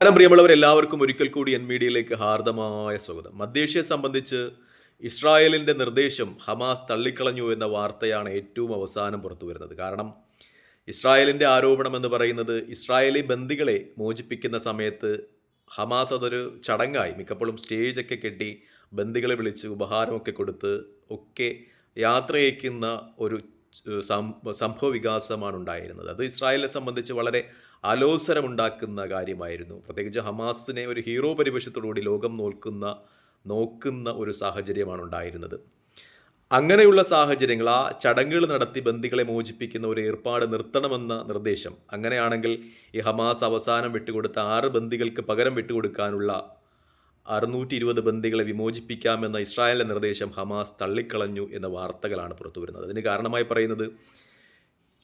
നമസ്കാരം പ്രിയമുള്ളവർ എല്ലാവർക്കും ഒരിക്കൽ കൂടി എൻ മീഡിയയിലേക്ക് ഹാർദമായ സ്വാഗതം. മധ്യേഷ്യയെ സംബന്ധിച്ച് ഇസ്രായേലിന്റെ നിർദ്ദേശം ഹമാസ് തള്ളിക്കളഞ്ഞു എന്ന വാർത്തയാണ് ഏറ്റവും അവസാനം പുറത്തു വരുന്നത്. കാരണം ഇസ്രായേലിന്റെ ആരോപണം എന്ന് പറയുന്നത് ഇസ്രായേലി ബന്ദികളെ മോചിപ്പിക്കുന്ന സമയത്ത് ഹമാസ് അതൊരു ചടങ്ങായി മിക്കപ്പോഴും സ്റ്റേജൊക്കെ കെട്ടി ബന്ദികളെ വിളിച്ച് ഉപഹാരമൊക്കെ കൊടുത്ത് ഒക്കെ യാത്രയക്കുന്ന ഒരു സംഭവ വികാസമാണ് ഉണ്ടായിരുന്നത്. അത് ഇസ്രായേലിനെ സംബന്ധിച്ച് വളരെ അലോസരമുണ്ടാക്കുന്ന കാര്യമായിരുന്നു. പ്രത്യേകിച്ച് ഹമാസിനെ ഒരു ഹീറോ പരിവേഷത്തോടുകൂടി ലോകം നോക്കുന്ന നോക്കുന്ന ഒരു സാഹചര്യമാണ് ഉണ്ടായിരുന്നത്. അങ്ങനെയുള്ള സാഹചര്യങ്ങൾ ആ ചടങ്ങുകൾ നടത്തി ബന്ദികളെ മോചിപ്പിക്കുന്ന ഒരു ഏർപ്പാട് നിർത്തണമെന്ന നിർദ്ദേശം. അങ്ങനെയാണെങ്കിൽ ഈ ഹമാസ് അവസാനം വിട്ടുകൊടുത്ത ആറ് ബന്ദികൾക്ക് പകരം വിട്ടുകൊടുക്കാനുള്ള അറുന്നൂറ്റി ഇരുപത് ബന്ദികളെ വിമോചിപ്പിക്കാമെന്ന ഇസ്രായേലിന്റെ നിർദ്ദേശം ഹമാസ് തള്ളിക്കളഞ്ഞു എന്ന വാർത്തകളാണ് പുറത്തു വരുന്നത് അതിന് കാരണമായി പറയുന്നത്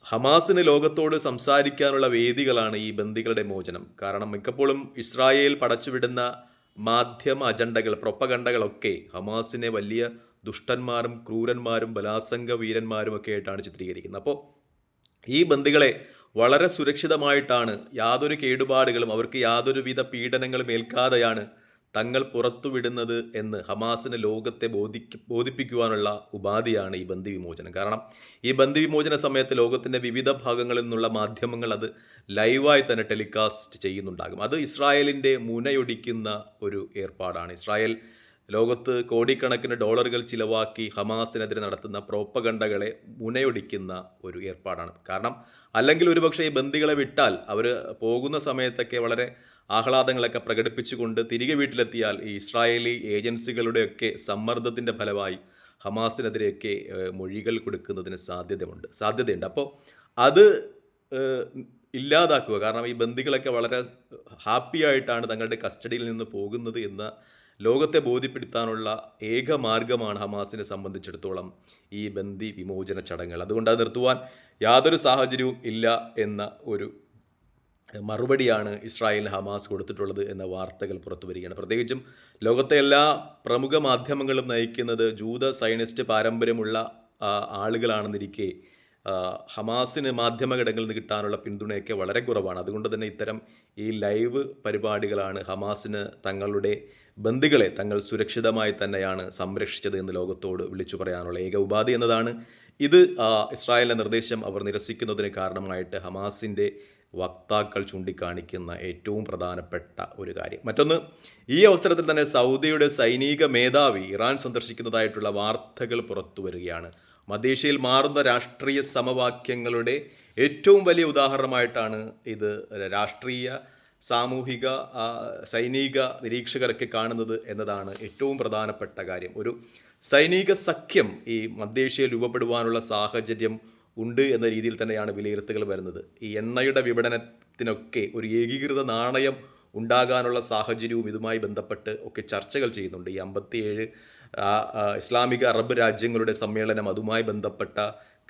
ഹമാസിന് ലോകത്തോട് സംസാരിക്കാനുള്ള വേദികളാണ് ഈ ബന്ദികളുടെ മോചനം. കാരണം മിക്കപ്പോഴും ഇസ്രായേൽ പടച്ചുവിടുന്ന മാധ്യമ അജണ്ടകൾ പ്രൊപ്പകണ്ടകളൊക്കെ ഹമാസിനെ വലിയ ദുഷ്ടന്മാരും ക്രൂരന്മാരും ബലാസംഗ വീരന്മാരും ഒക്കെ ആയിട്ടാണ് ചിത്രീകരിക്കുന്നത്. അപ്പോൾ ഈ ബന്ദികളെ വളരെ സുരക്ഷിതമായിട്ടാണ് യാതൊരു കേടുപാടുകളും അവർക്ക് യാതൊരുവിധ പീഡനങ്ങളും ഏൽക്കാതെയാണ് തങ്ങൾ പുറത്തുവിടുന്നത് എന്ന് ഹമാസിന് ലോകത്തെ ബോധിക്ക് ബോധിപ്പിക്കുവാനുള്ള ഉപാധിയാണ് ഈ ബന്ദി വിമോചനം കാരണം ഈ ബന്ദി വിമോചന സമയത്ത് ലോകത്തിന്റെ വിവിധ ഭാഗങ്ങളിൽ നിന്നുള്ള മാധ്യമങ്ങൾ അത് ലൈവായി തന്നെ ടെലികാസ്റ്റ് ചെയ്യുന്നുണ്ടാകും. അത് ഇസ്രായേലിന്റെ മുനയൊടിക്കുന്ന ഒരു ഏർപ്പാടാണ്. ഇസ്രായേൽ ലോകത്ത് കോടിക്കണക്കിന് ഡോളറുകൾ ചിലവാക്കി ഹമാസിനെതിരെ നടത്തുന്ന പ്രോപ്പഗണ്ടകളെ മുനയൊടിക്കുന്ന ഒരു ഏർപ്പാടാണ്. കാരണം അല്ലെങ്കിൽ ഒരുപക്ഷെ ഈ ബന്ദികളെ വിട്ടാൽ അവർ പോകുന്ന സമയത്തൊക്കെ വളരെ ആഹ്ലാദങ്ങളൊക്കെ പ്രകടിപ്പിച്ചുകൊണ്ട് തിരികെ വീട്ടിലെത്തിയാൽ ഈ ഇസ്രായേലി ഏജൻസികളുടെയൊക്കെ സമ്മർദ്ദത്തിന്റെ ഫലമായി ഹമാസിനെതിരെയൊക്കെ മൊഴികൾ കൊടുക്കുന്നതിന് സാധ്യതയുണ്ട് സാധ്യതയുണ്ട്. അപ്പോൾ അത് ഇല്ലാതാക്കുക കാരണം ഈ ബന്ദികളൊക്കെ വളരെ ഹാപ്പി ആയിട്ടാണ് തങ്ങളുടെ കസ്റ്റഡിയിൽ നിന്ന് പോകുന്നത് എന്ന ലോകത്തെ ബോധ്യപ്പെടുത്താനുള്ള ഏക മാർഗമാണ് ഹമാസിനെ സംബന്ധിച്ചിടത്തോളം ഈ ബന്ദി വിമോചന ചടങ്ങുകൾ. അതുകൊണ്ട് അത് നിർത്തുവാൻ യാതൊരു സാഹചര്യവും ഇല്ല എന്ന ഒരു മറുപടിയാണ് ഇസ്രായേലിന് ഹമാസ് കൊടുത്തിട്ടുള്ളത് എന്ന വാർത്തകൾ പുറത്തു വരികയാണ്. പ്രത്യേകിച്ചും ലോകത്തെ എല്ലാ പ്രമുഖ മാധ്യമങ്ങളും നയിക്കുന്നത് ജൂത സൈനിസ്റ്റ് പാരമ്പര്യമുള്ള ആളുകളാണെന്നിരിക്കെ ഹമാസിന് മാധ്യമഘടകങ്ങളിൽ നിന്ന് കിട്ടാനുള്ള പിന്തുണയൊക്കെ വളരെ കുറവാണ്. അതുകൊണ്ട് തന്നെ ഇത്തരം ഈ ലൈവ് പരിപാടികളാണ് ഹമാസിന് തങ്ങളുടെ ബന്ദികളെ തങ്ങൾ സുരക്ഷിതമായി തന്നെയാണ് സംരക്ഷിച്ചത് എന്ന് ലോകത്തോട് വിളിച്ചു പറയാനുള്ള ഏക ഉപാധി എന്നതാണ്. ഇത് ഇസ്രായേലിന്റെ നിർദ്ദേശം അവർ നിരസിക്കുന്നതിന് കാരണമായിട്ട് ഹമാസിന്റെ വക്താക്കൾ ചൂണ്ടിക്കാണിക്കുന്ന ഏറ്റവും പ്രധാനപ്പെട്ട ഒരു കാര്യം. മറ്റൊന്ന് ഈ അവസരത്തിൽ തന്നെ സൗദിയുടെ സൈനിക മേധാവി ഇറാൻ സന്ദർശിക്കുന്നതായിട്ടുള്ള വാർത്തകൾ പുറത്തു വരികയാണ്. മധ്യേഷ്യയിൽ മാറുന്ന രാഷ്ട്രീയ സമവാക്യങ്ങളുടെ ഏറ്റവും വലിയ ഉദാഹരണമായിട്ടാണ് ഇത് രാഷ്ട്രീയ സാമൂഹിക സൈനിക നിരീക്ഷകരൊക്കെ കാണുന്നത് എന്നതാണ് ഏറ്റവും പ്രധാനപ്പെട്ട കാര്യം. ഒരു സൈനിക സഖ്യം ഈ മധ്യേഷ്യയിൽ രൂപപ്പെടുവാനുള്ള സാഹചര്യം ഉണ്ട് എന്ന രീതിയിൽ തന്നെയാണ് വിലയിരുത്തുകൾ വരുന്നത്. ഈ എണ്ണയുടെ വിപണനത്തിനൊക്കെ ഒരു ഏകീകൃത നാണയം ഉണ്ടാകാനുള്ള സാഹചര്യവും ഇതുമായി ബന്ധപ്പെട്ട് ഒക്കെ ചർച്ചകൾ ചെയ്യുന്നുണ്ട്. ഈ അമ്പത്തിയേഴ് ഇസ്ലാമിക അറബ് രാജ്യങ്ങളുടെ സമ്മേളനം അതുമായി ബന്ധപ്പെട്ട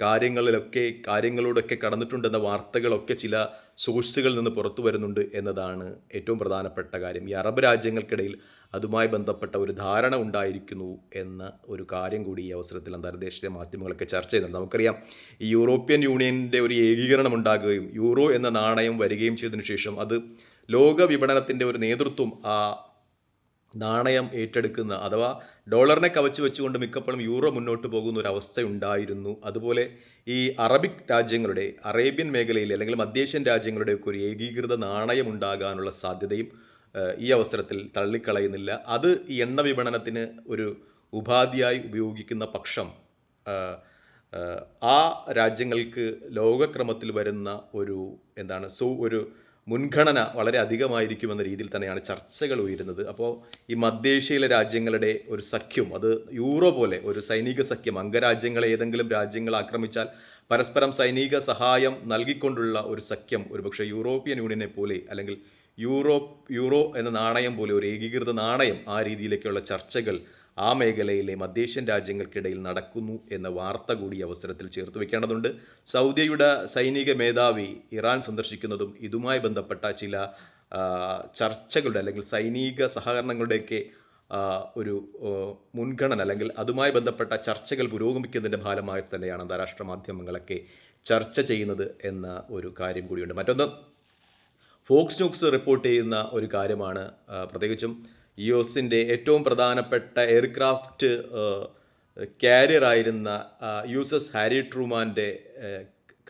കാര്യങ്ങളിലൊക്കെ കാര്യങ്ങളോടൊക്കെ കടന്നിട്ടുണ്ടെന്ന വാർത്തകളൊക്കെ ചില സോഴ്സുകളിൽ നിന്ന് പുറത്തു വരുന്നുണ്ട് എന്നതാണ് ഏറ്റവും പ്രധാനപ്പെട്ട കാര്യം. ഈ അറബ് രാജ്യങ്ങൾക്കിടയിൽ അതുമായി ബന്ധപ്പെട്ട ഒരു ധാരണ ഉണ്ടായിരിക്കുന്നു എന്ന ഒരു കാര്യം കൂടി ഈ അവസരത്തിൽ അന്തർദേശീയ മാധ്യമങ്ങളൊക്കെ ചർച്ച ചെയ്യുന്നുണ്ട്. നമുക്കറിയാം ഈ യൂറോപ്യൻ യൂണിയന്റെ ഒരു ഏകീകരണം ഉണ്ടാകുകയും യൂറോ എന്ന നാണയം വരികയും ചെയ്തതിനു ശേഷം അത് ലോക വിപണനത്തിന്റെ ഒരു നേതൃത്വം ആ നാണയം ഏറ്റെടുക്കുന്ന അഥവാ ഡോളറിനെ കവച്ചു വെച്ചുകൊണ്ട് മിക്കപ്പോഴും യൂറോ മുന്നോട്ട് പോകുന്ന ഒരു അവസ്ഥ ഉണ്ടായിരുന്നു അതുപോലെ ഈ അറബിക് രാജ്യങ്ങളുടെ അറേബ്യൻ മേഖലയിൽ അല്ലെങ്കിൽ മധ്യേഷ്യൻ രാജ്യങ്ങളുടെയൊക്കെ ഒരു ഏകീകൃത നാണയം ഉണ്ടാകാനുള്ള സാധ്യതയും ഈ അവസരത്തിൽ തള്ളിക്കളയുന്നില്ല. അത് ഈ എണ്ണ വിപണനത്തിന് ഒരു ഉപാധിയായി ഉപയോഗിക്കുന്ന പക്ഷം ആ രാജ്യങ്ങൾക്ക് ലോകക്രമത്തിൽ വരുന്ന ഒരു എന്താണ് സോ ഒരു മുൻഗണന വളരെ അധികമായിരിക്കുമെന്ന രീതിയിൽ തന്നെയാണ് ചർച്ചകൾ ഉയരുന്നത്. അപ്പോൾ ഈ മധ്യേഷ്യയിലെ രാജ്യങ്ങളുടെ ഒരു സഖ്യം അത് യൂറോ പോലെ ഒരു സൈനിക സഖ്യം അംഗരാജ്യങ്ങളെ ഏതെങ്കിലും രാജ്യങ്ങൾ ആക്രമിച്ചാൽ പരസ്പരം സൈനിക സഹായം നൽകിക്കൊണ്ടുള്ള ഒരു സഖ്യം ഒരുപക്ഷെ യൂറോപ്യൻ യൂണിയനെ പോലെ അല്ലെങ്കിൽ യൂറോപ്പ് യൂറോ എന്ന നാണയം പോലെ ഒരു ഏകീകൃത നാണയം ആ രീതിയിലേക്കുള്ള ചർച്ചകൾ ആ മേഖലയിലെ മധ്യേഷ്യൻ രാജ്യങ്ങൾക്കിടയിൽ നടക്കുന്നു എന്ന വാർത്ത കൂടി അവസരത്തിൽ ചേർത്ത് വെക്കേണ്ടതുണ്ട്. സൗദിയുടെ സൈനിക മേധാവി ഇറാൻ സന്ദർശിക്കുന്നതും ഇതുമായി ബന്ധപ്പെട്ട ചില ചർച്ചകളുടെ അല്ലെങ്കിൽ സൈനിക സഹകരണങ്ങളുടെയൊക്കെ ഒരു മുൻഗണന അല്ലെങ്കിൽ അതുമായി ബന്ധപ്പെട്ട ചർച്ചകൾ പുരോഗമിക്കുന്നതിന്റെ ഭാഗമായി തന്നെയാണ് അന്താരാഷ്ട്ര മാധ്യമങ്ങളൊക്കെ ചർച്ച ചെയ്യുന്നത് എന്ന ഒരു കാര്യം കൂടിയുണ്ട്. മറ്റൊന്ന് ഫോക്സ് ന്യൂസ് റിപ്പോർട്ട് ചെയ്യുന്ന ഒരു കാര്യമാണ് പ്രത്യേകിച്ചും യു എസിന്റെ ഏറ്റവും പ്രധാനപ്പെട്ട എയർക്രാഫ്റ്റ് കാരിയർ ആയിരുന്ന യു എസ് എസ് ഹാരി ട്രൂമാന്റെ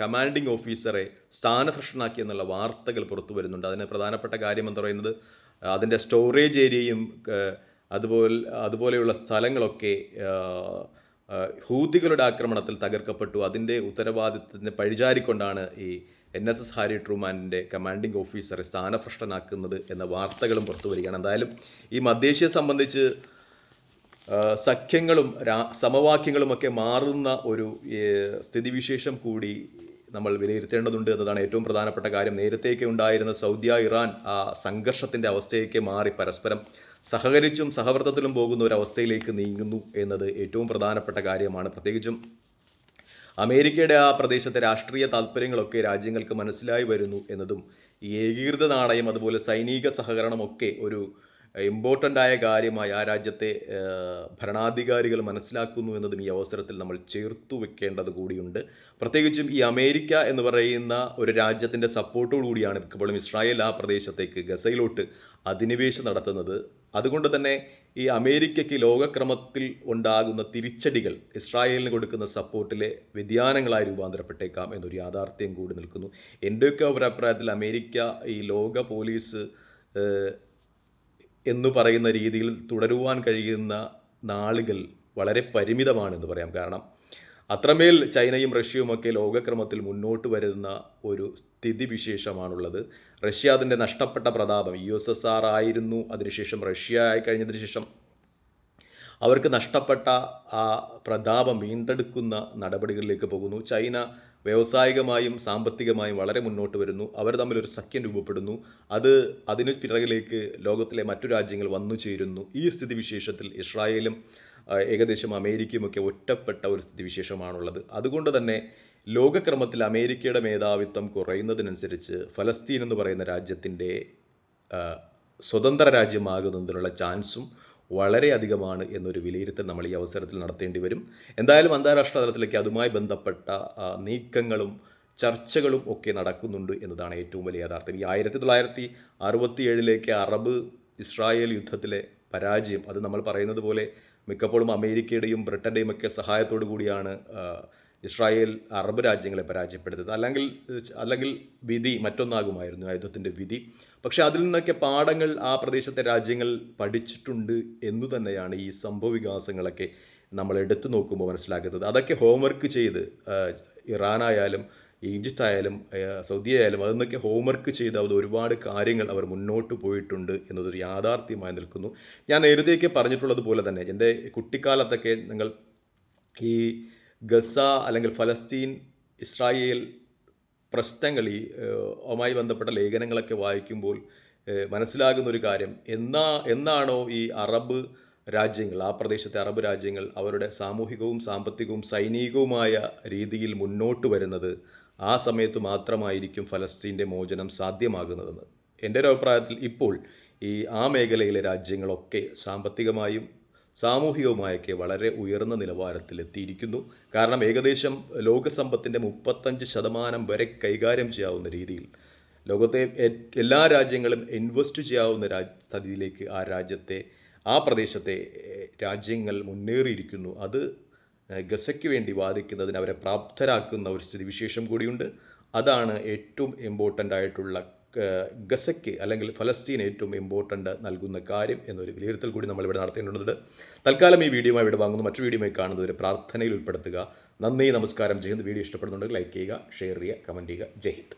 കമാൻഡിംഗ് ഓഫീസറെ സ്ഥാനഭ്രഷ്ടനാക്കി എന്നുള്ള വാർത്തകൾ പുറത്തു വരുന്നുണ്ട്. അതിന് പ്രധാനപ്പെട്ട കാര്യം എന്ന് പറയുന്നത് അതിന്റെ സ്റ്റോറേജ് ഏരിയയും അതുപോലെ അതുപോലെയുള്ള സ്ഥലങ്ങളൊക്കെ ഹൂതികളുടെ ആക്രമണത്തിൽ തകർക്കപ്പെട്ടു. അതിന്റെ ഉത്തരവാദിത്തത്തിന് പഴിചാരിക്കൊണ്ടാണ് ഈ എൻ എസ് എസ് ഹാരി ട്രൂമാന്റെ കമാൻഡിംഗ് ഓഫീസറെ സ്ഥാനഭ്രഷ്ടനാക്കുന്നത് എന്ന വാർത്തകളും പുറത്തു വരികയാണ്. എന്തായാലും ഈ മധ്യേഷ്യയെ സംബന്ധിച്ച് സഖ്യങ്ങളും രാ സമവാക്യങ്ങളുമൊക്കെ മാറുന്ന ഒരു സ്ഥിതിവിശേഷം കൂടി നമ്മൾ വിലയിരുത്തേണ്ടതുണ്ട് എന്നതാണ് ഏറ്റവും പ്രധാനപ്പെട്ട കാര്യം. നേരത്തെയൊക്കെ ഉണ്ടായിരുന്ന സൗദി ഇറാൻ ആ സംഘർഷത്തിന്റെ അവസ്ഥയൊക്കെ മാറി പരസ്പരം സഹകരിച്ചും സഹവർത്തത്തിലും പോകുന്ന ഒരു അവസ്ഥയിലേക്ക് നീങ്ങുന്നു എന്നത് ഏറ്റവും പ്രധാനപ്പെട്ട കാര്യമാണ്. പ്രത്യേകിച്ചും അമേരിക്കയുടെ ആ പ്രദേശത്തെ രാഷ്ട്രീയ താല്പര്യങ്ങളൊക്കെ രാജ്യങ്ങൾക്ക് മനസ്സിലായി വരുന്നു എന്നതും ഈ ഏകീകൃത നാണയം അതുപോലെ സൈനിക സഹകരണമൊക്കെ ഒരു ഇമ്പോർട്ടന്റ് ആയ കാര്യമായി ആ രാജ്യത്തെ ഭരണാധികാരികൾ മനസ്സിലാക്കുന്നു എന്നതും ഈ അവസരത്തിൽ നമ്മൾ ചേർത്തു വെക്കേണ്ടത് കൂടിയുണ്ട്. പ്രത്യേകിച്ചും ഈ അമേരിക്ക എന്ന് പറയുന്ന ഒരു രാജ്യത്തിന്റെ സപ്പോർട്ടോടു കൂടിയാണ് മിക്കപ്പോഴും ഇസ്രായേൽ ആ പ്രദേശത്തേക്ക് ഗസയിലോട്ട് അധിനിവേശം നടത്തുന്നത്. അതുകൊണ്ട് തന്നെ ഈ അമേരിക്കയ്ക്ക് ലോകക്രമത്തിൽ ഉണ്ടാകുന്ന തിരിച്ചടികൾ ഇസ്രായേലിന് കൊടുക്കുന്ന സപ്പോർട്ടിലെ വ്യതിയാനങ്ങളായി രൂപാന്തരപ്പെട്ടേക്കാം എന്നൊരു യാഥാർത്ഥ്യം കൂടി നിൽക്കുന്നു. എന്റെയൊക്കെ ഒരു അഭിപ്രായത്തിൽ അമേരിക്ക ഈ ലോക പോലീസ് എന്ന് പറയുന്ന രീതിയിൽ തുടരുവാൻ കഴിയുന്ന നാളുകൾ വളരെ പരിമിതമാണെന്ന് പറയാം. കാരണം അത്രമേൽ ചൈനയും റഷ്യയുമൊക്കെ ലോകക്രമത്തിൽ മുന്നോട്ട് വരുന്ന ഒരു സ്ഥിതിവിശേഷമാണുള്ളത്. റഷ്യ അതിന്റെ നഷ്ടപ്പെട്ട പ്രതാപം യു എസ് എസ് ആർ ആയിരുന്നു അതിനുശേഷം റഷ്യ ആയി കഴിഞ്ഞതിന് ശേഷം അവർക്ക് നഷ്ടപ്പെട്ട ആ പ്രതാപം വീണ്ടെടുക്കുന്ന നടപടികളിലേക്ക് പോകുന്നു. ചൈന വ്യാവസായികമായും സാമ്പത്തികമായും വളരെ മുന്നോട്ട് വരുന്നു. അവർ തമ്മിൽ ഒരു സഖ്യം രൂപപ്പെടുന്നു. അത് അതിന് പിറകിലേക്ക് ലോകത്തിലെ മറ്റു രാജ്യങ്ങൾ വന്നു ചേരുന്നു. ഈ സ്ഥിതിവിശേഷത്തിൽ ഇസ്രായേലും ഏകദേശം അമേരിക്കയുമൊക്കെ ഒറ്റപ്പെട്ട ഒരു സ്ഥിതിവിശേഷമാണുള്ളത്. അതുകൊണ്ട് തന്നെ ലോകക്രമത്തിൽ അമേരിക്കയുടെ മേധാവിത്വം കുറയുന്നതിനനുസരിച്ച് ഫലസ്തീൻ എന്ന് പറയുന്ന രാജ്യത്തിന്റെ സ്വതന്ത്ര രാജ്യമാകുന്നതിനുള്ള ചാൻസും വളരെ അധികമാണ് എന്നൊരു വിലയിരുത്തൽ നമ്മൾ ഈ അവസരത്തിൽ നടത്തേണ്ടി വരും. എന്തായാലും അന്താരാഷ്ട്ര തലത്തിലേക്ക് അതുമായി ബന്ധപ്പെട്ട നീക്കങ്ങളും ചർച്ചകളും ഒക്കെ നടക്കുന്നുണ്ട് എന്നതാണ് ഏറ്റവും വലിയ യാഥാർത്ഥ്യം. ഈ ആയിരത്തി തൊള്ളായിരത്തി അറുപത്തി ഏഴിലേക്ക് അറബ് ഇസ്രായേൽ യുദ്ധത്തിലെ പരാജയം അത് നമ്മൾ പറയുന്നത് പോലെ മിക്കപ്പോഴും അമേരിക്കയുടെയും ബ്രിട്ടന്റെയും ഒക്കെ സഹായത്തോടു കൂടിയാണ് ഇസ്രായേൽ അറബ് രാജ്യങ്ങളെ പരാജയപ്പെടുത്തിയത്. അല്ലെങ്കിൽ അല്ലെങ്കിൽ വിധി മറ്റൊന്നാകുമായിരുന്നു ആ യുദ്ധത്തിന്റെ വിധി. പക്ഷേ അതിൽ നിന്നൊക്കെ പാഠങ്ങൾ ആ പ്രദേശത്തെ രാജ്യങ്ങൾ പഠിച്ചിട്ടുണ്ട് എന്നു തന്നെയാണ് ഈ സംഭവവികാസങ്ങളൊക്കെ നമ്മൾ എടുത്തു നോക്കുമ്പോൾ മനസ്സിലാക്കുന്നത് അതൊക്കെ ഹോംവർക്ക് ചെയ്ത് ഇറാനായാലും ഈജിപ്ത് ആയാലും സൗദി ആയാലും അതെന്നൊക്കെ ഹോംവർക്ക് ചെയ്ത് അത് ഒരുപാട് കാര്യങ്ങൾ അവർ മുന്നോട്ട് പോയിട്ടുണ്ട് എന്നതൊരു യാഥാർത്ഥ്യമായി നിൽക്കുന്നു. ഞാൻ നേരത്തെയൊക്കെ പറഞ്ഞിട്ടുള്ളത് പോലെ തന്നെ എന്റെ കുട്ടിക്കാലത്തൊക്കെ നിങ്ങൾ ഈ ഗസ അല്ലെങ്കിൽ ഫലസ്തീൻ ഇസ്രായേൽ പ്രശ്നങ്ങൾ ഈ ഏഹ്, ബന്ധപ്പെട്ട ലേഖനങ്ങളൊക്കെ വായിക്കുമ്പോൾ മനസ്സിലാകുന്ന ഒരു കാര്യം എന്നാ എന്നാണോ ഈ അറബ് രാജ്യങ്ങൾ ആ പ്രദേശത്തെ അറബ് രാജ്യങ്ങൾ അവരുടെ സാമൂഹികവും സാമ്പത്തികവും സൈനികവുമായ രീതിയിൽ മുന്നോട്ട് വരുന്നത് ആ സമയത്ത് മാത്രമായിരിക്കും ഫലസ്തീന്റെ മോചനം സാധ്യമാകുന്നതെന്ന്. എന്റെ ഒരു അഭിപ്രായത്തിൽ ഇപ്പോൾ ഈ ആ മേഖലയിലെ രാജ്യങ്ങളൊക്കെ സാമ്പത്തികമായും സാമൂഹികവുമായൊക്കെ വളരെ ഉയർന്ന നിലവാരത്തിലെത്തിയിരിക്കുന്നു. കാരണം ഏകദേശം ലോകസമ്പത്തിന്റെ മുപ്പത്തഞ്ച് ശതമാനം വരെ കൈകാര്യം ചെയ്യാവുന്ന രീതിയിൽ ലോകത്തെ എല്ലാ രാജ്യങ്ങളും ഇൻവെസ്റ്റ് ചെയ്യാവുന്ന രാജ് സ്ഥിതിയിലേക്ക് ആ രാജ്യത്തെ ആ പ്രദേശത്തെ രാജ്യങ്ങൾ മുന്നേറിയിരിക്കുന്നു. അത് ഗസയ്ക്ക് വേണ്ടി വാദിക്കുന്നതിന് അവരെ പ്രാപ്തരാക്കുന്ന ഒരു സ്ഥിതിവിശേഷം കൂടിയുണ്ട്. അതാണ് ഏറ്റവും ഇമ്പോർട്ടന്റ് ആയിട്ടുള്ള ഗസയ്ക്ക് അല്ലെങ്കിൽ ഫലസ്തീൻ ഏറ്റവും ഇമ്പോർട്ടന്റ് നൽകുന്ന കാര്യം എന്നൊരു വിലയിരുത്തൽ കൂടി നമ്മൾ ഇവിടെ നടത്തേണ്ടതുണ്ട് തൽക്കാലം ഈ വീഡിയോമായി ഇവിടെ വാങ്ങുന്നു. മറ്റു വീഡിയോയുമായി കാണുന്നവരെ പ്രാർത്ഥനയിൽ ഉൾപ്പെടുത്തുക. നന്ദി നമസ്കാരം. ജയ് ഹിന്ദ്. വീഡിയോ ഇഷ്ടപ്പെടുന്നുണ്ടെങ്കിൽ ലൈക്ക് ചെയ്യുക ഷെയർ ചെയ്യുക കമന്റ് ചെയ്യുക. ജയ് ഹിന്ദ്.